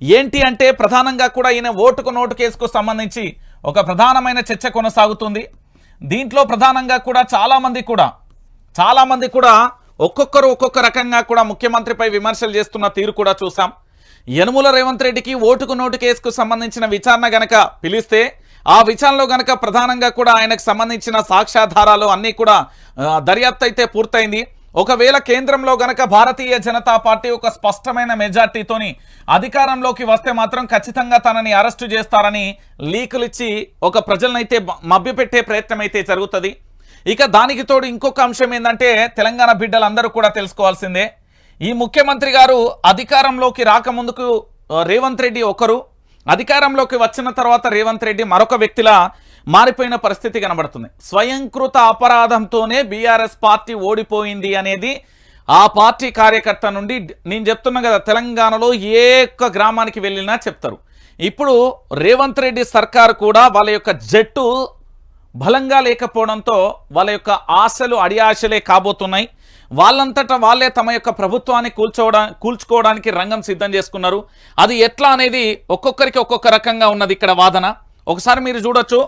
ఏంటి అంటే ప్రధానంగా కూడా ఈయన ఓటుకు నోటు కేసుకు సంబంధించి ఒక ప్రధానమైన చర్చ కొనసాగుతుంది. దీంట్లో ప్రధానంగా కూడా చాలామంది కూడా చాలామంది కూడా ఒక్కొక్కరు ఒక్కొక్క రకంగా కూడా ముఖ్యమంత్రిపై విమర్శలు చేస్తున్న తీరు కూడా చూసాం యనుముల రేవంత్ రెడ్డికి ఓటుకు నోటు కేసుకు సంబంధించిన విచారణ గనక పిలిస్తే ఆ విచారణలో గనక ప్రధానంగా కూడా ఆయనకు సంబంధించిన సాక్ష్యాధారాలు అన్నీ కూడా దర్యాప్తు అయితే పూర్తయింది. ఒకవేళ కేంద్రంలో గనక భారతీయ జనతా పార్టీ ఒక స్పష్టమైన మెజార్టీతోని అధికారంలోకి వస్తే మాత్రం ఖచ్చితంగా తనని అరెస్టు చేస్తారని లీకులిచ్చి ఒక ప్రజలనైతే మభ్యపెట్టే ప్రయత్నం అయితే జరుగుతుంది. ఇక దానికి తోడు ఇంకొక అంశం ఏంటంటే తెలంగాణ బిడ్డలందరూ కూడా తెలుసుకోవాల్సిందే. ఈ ముఖ్యమంత్రి గారు అధికారంలోకి రాకముందుకు రేవంత్ రెడ్డి ఒకరు. అధికారంలోకి వచ్చిన తర్వాత రేవంత్ రెడ్డి మరొక వ్యక్తిలా మారిపోయిన పరిస్థితి కనబడుతుంది. స్వయంకృత అపరాధంతోనే బీఆర్ఎస్ పార్టీ ఓడిపోయింది అనేది ఆ పార్టీ కార్యకర్త నుండి నేను చెప్తున్నా కదా తెలంగాణలో ఏ ఒక్క గ్రామానికి వెళ్ళినా చెప్తారు. ఇప్పుడు రేవంత్ రెడ్డి సర్కార్ కూడా వాళ్ళ యొక్క జట్టు బలంగా లేకపోవడంతో వాళ్ళ యొక్క ఆశలు అడియాశలే కాబోతున్నాయి. వాళ్ళంతటా వాళ్ళే తమ యొక్క ప్రభుత్వాన్ని కూల్చోవడా కూల్చుకోవడానికి రంగం సిద్ధం చేసుకున్నారు. అది ఎట్లా అనేది ఒక్కొక్కరికి ఒక్కొక్క రకంగా ఉన్నది ఇక్కడ వాదన. ఒకసారి మీరు చూడొచ్చు.